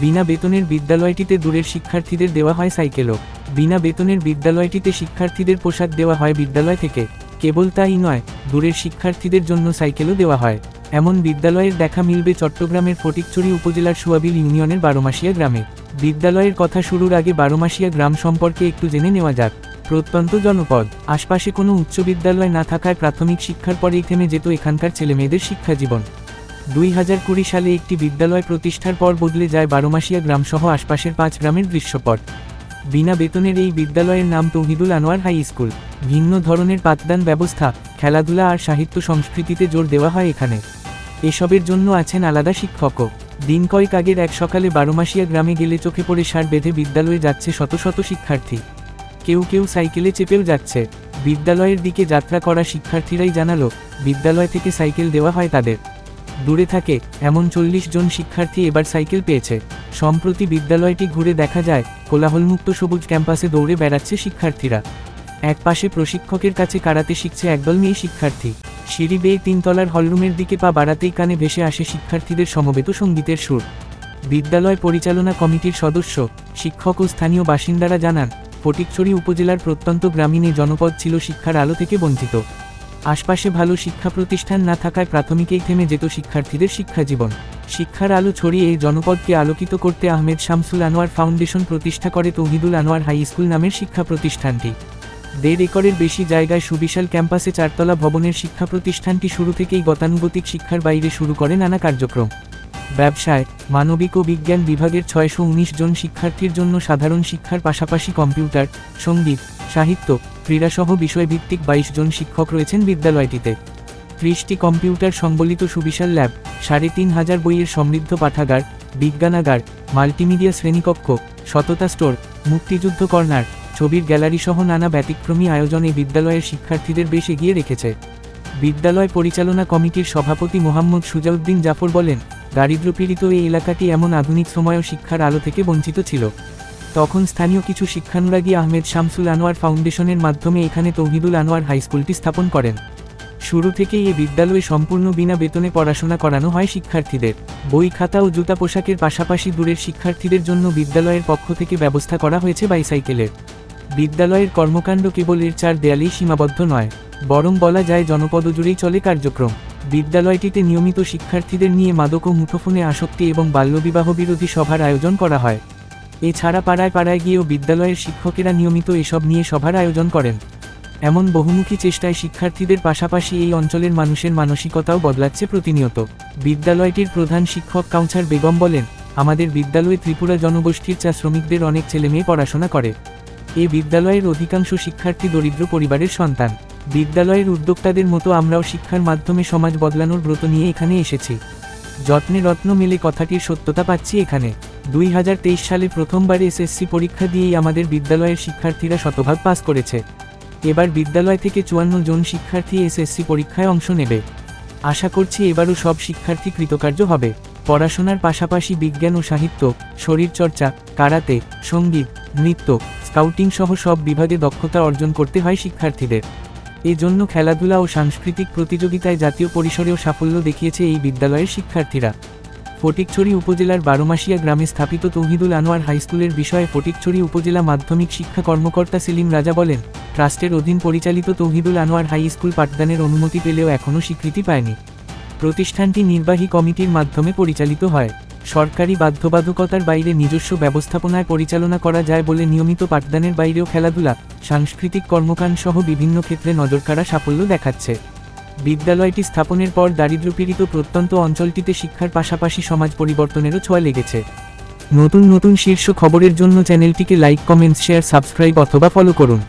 বিনা বেতনের বিদ্যালয়টিতে দূরের শিক্ষার্থীদের দেওয়া হয় সাইকেলও। বিনা বেতনের বিদ্যালয়টিতে শিক্ষার্থীদের পোশাক দেওয়া হয় বিদ্যালয় থেকে। কেবল তাই নয়, দূরের শিক্ষার্থীদের জন্য সাইকেলও দেওয়া হয়। এমন বিদ্যালয়ের দেখা মিলবে চট্টগ্রামের ফটিকছড়ি উপজেলার সুয়াবিল ইউনিয়নের বারোমাসিয়া গ্রামে। বিদ্যালয়ের কথা শুরুর আগে বারোমাসিয়া গ্রাম সম্পর্কে একটু জেনে নেওয়া যাক। প্রত্যন্ত জনপদ, আশপাশে কোনো উচ্চ বিদ্যালয় না থাকায় প্রাথমিক শিক্ষার পরেই থেমে যেত এখানকার ছেলেমেয়েদের শিক্ষা জীবন দুই হাজার কুড়ি সালে একটি বিদ্যালয় প্রতিষ্ঠার পর বদলে যায় বারোমাসিয়া গ্রামসহ আশপাশের পাঁচ গ্রামের দৃশ্যপট। বিনা বেতনের এই বিদ্যালয়ের নাম তৌহিদুল আনোয়ার হাই স্কুল। ভিন্ন ধরনের পাঠদান ব্যবস্থা, খেলাধুলা আর সাহিত্য সংস্কৃতিতে জোর দেওয়া হয় এখানে। এসবের জন্য আছেন আলাদা শিক্ষকও। দিন কয়েক আগের এক সকালে বারোমাসিয়া গ্রামে গেলে চোখে পড়ে সার বেঁধে বিদ্যালয়ে যাচ্ছে শত শত শিক্ষার্থী। কেউ কেউ সাইকেলে চেপেও যাচ্ছে। বিদ্যালয়ের দিকে যাত্রা করা শিক্ষার্থীরাই জানালো, বিদ্যালয় থেকে সাইকেল দেওয়া হয় তাদের। দূরে থাকে, এমন চল্লিশ জন শিক্ষার্থী এবার সাইকেল পেয়েছে। সম্প্রতি বিদ্যালয়টি ঘুরে দেখা যায়, কোলাহলমুক্ত সবুজ ক্যাম্পাসে দৌড়ে বেড়াচ্ছে শিক্ষার্থীরা। এক পাশে প্রশিক্ষকের কাছে কারাতে শিখছে একদল মেয়ে শিক্ষার্থী। সিঁড়ি বেয়ে তিনতলার হলরুমের দিকে পা বাড়াতেই কানে ভেসে আসে শিক্ষার্থীদের সমবেত সঙ্গীতের সুর। বিদ্যালয় পরিচালনা কমিটির সদস্য, শিক্ষক ও স্থানীয় বাসিন্দারা জানান, ফটিকছড়ি উপজেলার প্রত্যন্ত গ্রামীণ জনপদ ছিল শিক্ষার আলো থেকে বঞ্চিত। আশপাশে ভালো শিক্ষা প্রতিষ্ঠান না থাকায় প্রাথমিকেই থেমে যেত শিক্ষার্থীদের শিক্ষা জীবন শিক্ষার আলো ছড়িয়ে এই জনপদকে আলোকিত করতে আহমেদ শামসুল আনোয়ার ফাউন্ডেশন প্রতিষ্ঠা করে তৌহিদুল আনোয়ার হাই স্কুল নামের শিক্ষা প্রতিষ্ঠানটি দেড় একরের বেশি জায়গায় সুবিশাল ক্যাম্পাসে চারতলা ভবনের শিক্ষা প্রতিষ্ঠানটি শুরু থেকেই গতানুগতিক শিক্ষার বাইরে শুরু করে নানা কার্যক্রম। ব্যবসায়, মানবিক ও বিজ্ঞান বিভাগের ছয়শো উনিশ জন শিক্ষার্থীর জন্য সাধারণ শিক্ষার পাশাপাশি কম্পিউটার, সংগীত সাহিত্য, ক্রীড়াসহ বিষয়ভিত্তিক বাইশ জন শিক্ষক রয়েছেন বিদ্যালয়টিতে। ত্রিশটি কম্পিউটার সংবলিত সুবিশাল ল্যাব, সাড়ে তিন হাজার বইয়ের সমৃদ্ধ পাঠাগার, বিজ্ঞানাগার, মাল্টিমিডিয়া শ্রেণীকক্ষ, সততা স্টোর, মুক্তিযুদ্ধ কর্নার, ছবির গ্যালারি সহ নানা ব্যতিক্রমী আয়োজন বিদ্যালয়ের শিক্ষার্থীদের বেশ এগিয়ে রেখেছে। বিদ্যালয় পরিচালনা কমিটির সভাপতি মোহাম্মদ সুজাউদ্দিন জাফর বলেন, দারিদ্র্যপীড়িত এই এলাকাটি এমন আধুনিক সময়েও শিক্ষার আলো থেকে বঞ্চিত ছিল। তখন স্থানীয় কিছু শিক্ষানুরাগী আহমেদ শামসুল আনোয়ার ফাউন্ডেশনের মাধ্যমে এখানে তৌহিদুল আনোয়ার হাইস্কুলটি স্থাপন করেন। শুরু থেকেই এই বিদ্যালয়ে সম্পূর্ণ বিনা বেতনে পড়াশোনা করানো হয় শিক্ষার্থীদের। বই, খাতা ও জুতা পোশাকের পাশাপাশি দূরের শিক্ষার্থীদের জন্য বিদ্যালয়ের পক্ষ থেকে ব্যবস্থা করা হয়েছে বাইসাইকেলের। বিদ্যালয়ের কর্মকাণ্ড কেবল এর চার দেয়ালেই সীমাবদ্ধ নয়, বরং বলা যায় জনপদ জুড়েই চলে কার্যক্রম। বিদ্যালয়টিতে নিয়মিত শিক্ষার্থীদের নিয়ে মাদক ও মুঠোফোনে আসক্তি এবং বাল্যবিবাহ বিরোধী সভার আয়োজন করা হয়। এছাড়া পাড়ায় পাড়ায় গিয়েও বিদ্যালয়ের শিক্ষকেরা নিয়মিত এসব নিয়ে সভার আয়োজন করেন। এমন বহুমুখী চেষ্টায় শিক্ষার্থীদের পাশাপাশি এই অঞ্চলের মানুষের মানসিকতাও বদলাচ্ছে প্রতিনিয়ত। বিদ্যালয়টির প্রধান শিক্ষক কাউন্সার বেগম বলেন, আমাদের বিদ্যালয়ে ত্রিপুরা জনগোষ্ঠীর চা শ্রমিকদের অনেক ছেলেমেয়ে পড়াশোনা করে। এ বিদ্যালয়ের অধিকাংশ শিক্ষার্থী দরিদ্র পরিবারের সন্তান। বিদ্যালয়ের উদ্যোক্তাদের মতো আমরাও শিক্ষার মাধ্যমে সমাজ বদলানোর ব্রত নিয়ে এখানে এসেছি। যত্নে রত্ন মেলে কথাটির সত্যতা পাচ্ছি এখানে। দুই হাজার তেইশ সালে প্রথমবার এসএসসি পরীক্ষা দিয়েই আমাদের বিদ্যালয়ের শিক্ষার্থীরা শতভাগ পাস করেছে। এবার বিদ্যালয় থেকে চুয়ান্ন জন শিক্ষার্থী এসএসসি পরীক্ষায় অংশ নেবে। আশা করছি এবারও সব শিক্ষার্থী কৃতকার্য হবে। পড়াশোনার পাশাপাশি বিজ্ঞান ও সাহিত্য, শরীরচর্চা, কারাতে, সংগীত, নৃত্য স্কাউটিং সহ সব বিভাগে দক্ষতা অর্জন করতে হয় শিক্ষার্থীদের। এজন্য খেলাধুলা ও সাংস্কৃতিক প্রতিযোগিতায় জাতীয় পরিসরেও সাফল্য দেখিয়েছে এই বিদ্যালয়ের শিক্ষার্থীরা। ফটিকছড়ি উপজেলার বারোমাসিয়া গ্রামে স্থাপিত তৌহিদুল আনোয়ার হাইস্কুলের বিষয়ে ফটিকছড়ি উপজেলা মাধ্যমিক শিক্ষা কর্মকর্তা সেলিম রাজা বলেন, ট্রাস্টের অধীন পরিচালিত তৌহিদুল আনোয়ার হাই স্কুল পাঠদানের অনুমতি পেলেও এখনও স্বীকৃতি পায়নি। প্রতিষ্ঠানটি নির্বাহী কমিটির মাধ্যমে পরিচালিত হয়। সরকারি বাধ্যবাধকতার বাইরে নিজস্ব ব্যবস্থাপনায় পরিচালনা করা যায় বলে নিয়মিত পাঠদানের বাইরেও খেলাধুলা, সাংস্কৃতিক কর্মকাণ্ড সহ বিভিন্ন ক্ষেত্রে নজরকাড়া সাফল্য দেখাচ্ছে। বিদ্যালয়টি স্থাপনের পর দারিদ্র্যপীড়িত প্রত্যন্ত অঞ্চলটিতে শিক্ষার পাশাপাশি সমাজ পরিবর্তনেরও ছোঁয়া লেগেছে। নতুন নতুন শীর্ষ খবরের জন্য চ্যানেলটিকে লাইক কমেন্টস শেয়ার, সাবস্ক্রাইব অথবা ফলো করুন।